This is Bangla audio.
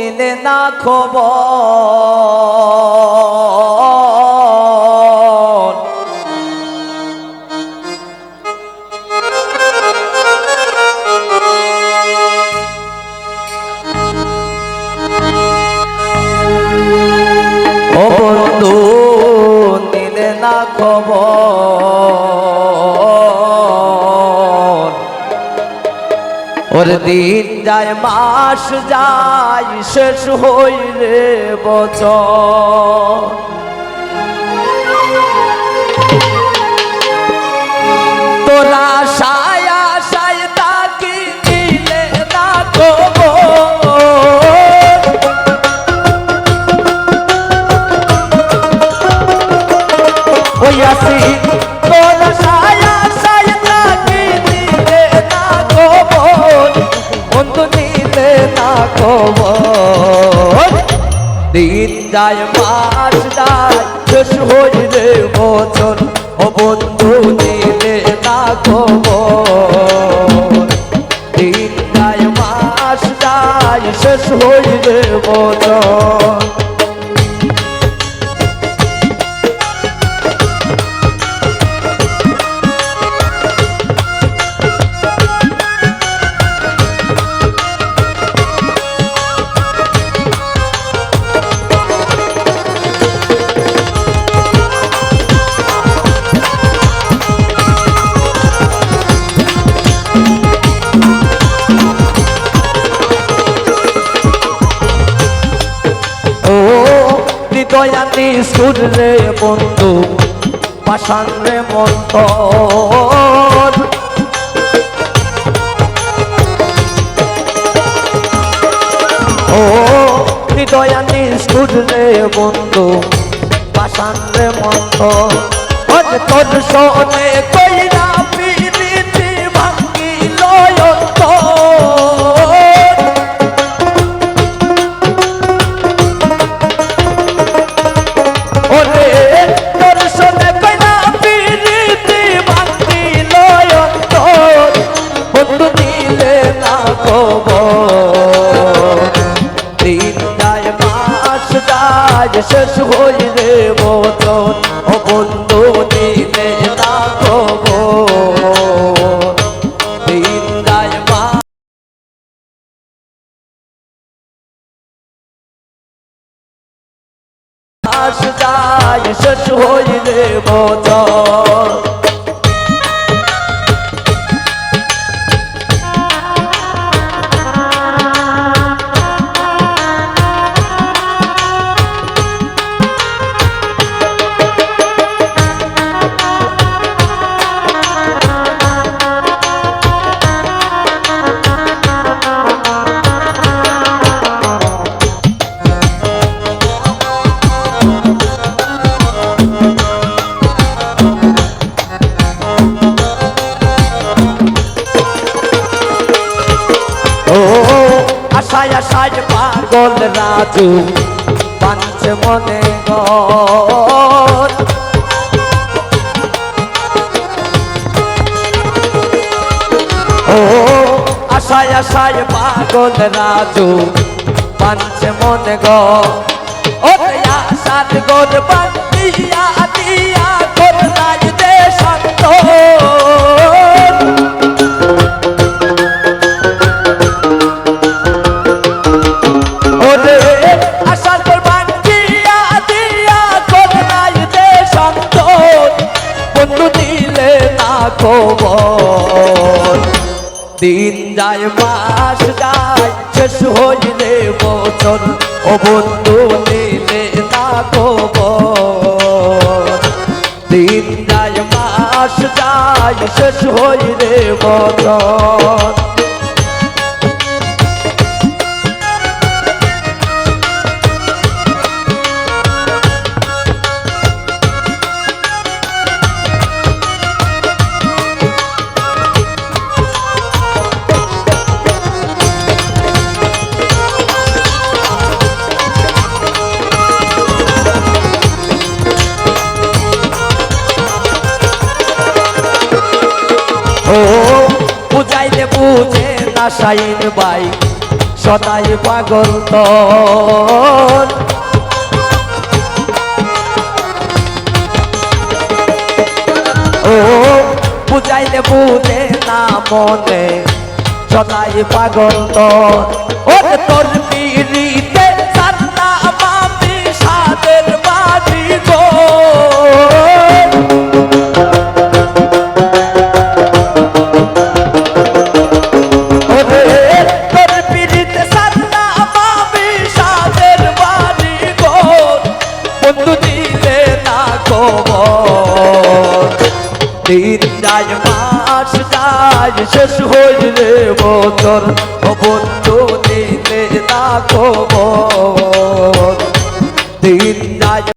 নিলে না খবর। ওর দিন যায় মাস যায় শেষ হইলে বছর। তোরা খবর। দিন যায়, মাস যায়, শেষ হইলে বছর ও বন্ধু, দিলে না খবর। দিন মাস যায়, শেষ হইলে বছর হৃদয়ানি সুরে বন্ধু মন্তর ও হৃদয়ানি সুরে বন্ধু মন্তর ওর তোর শোনে কইরা শেষ হইলে বছর ও বন্ধু দিলে যায় শেষ হইলে বছর আশায় আশায় পাগল রাজু পাঞ্চ মনে গর ও, আশায় আশায় পাগল রাজু পাঞ্চ মনে গর ও আশার গোর বান্দিয়া দিন যায়, মাস যায়, শেষ হইলে বচন। ও বন্ধু দিলে না দিন যায়, মাস যায়, শেষ হইলে বছর বুঝে না সাইন বাই সদাই পাগল তোর ও, বুঝাইলে বুঝে না মনে, সদাই পাগল তোর ও তোর পিড়িতে যায় মাস যায় শেষ হইলে বছর বন্ধু দিলে না দিন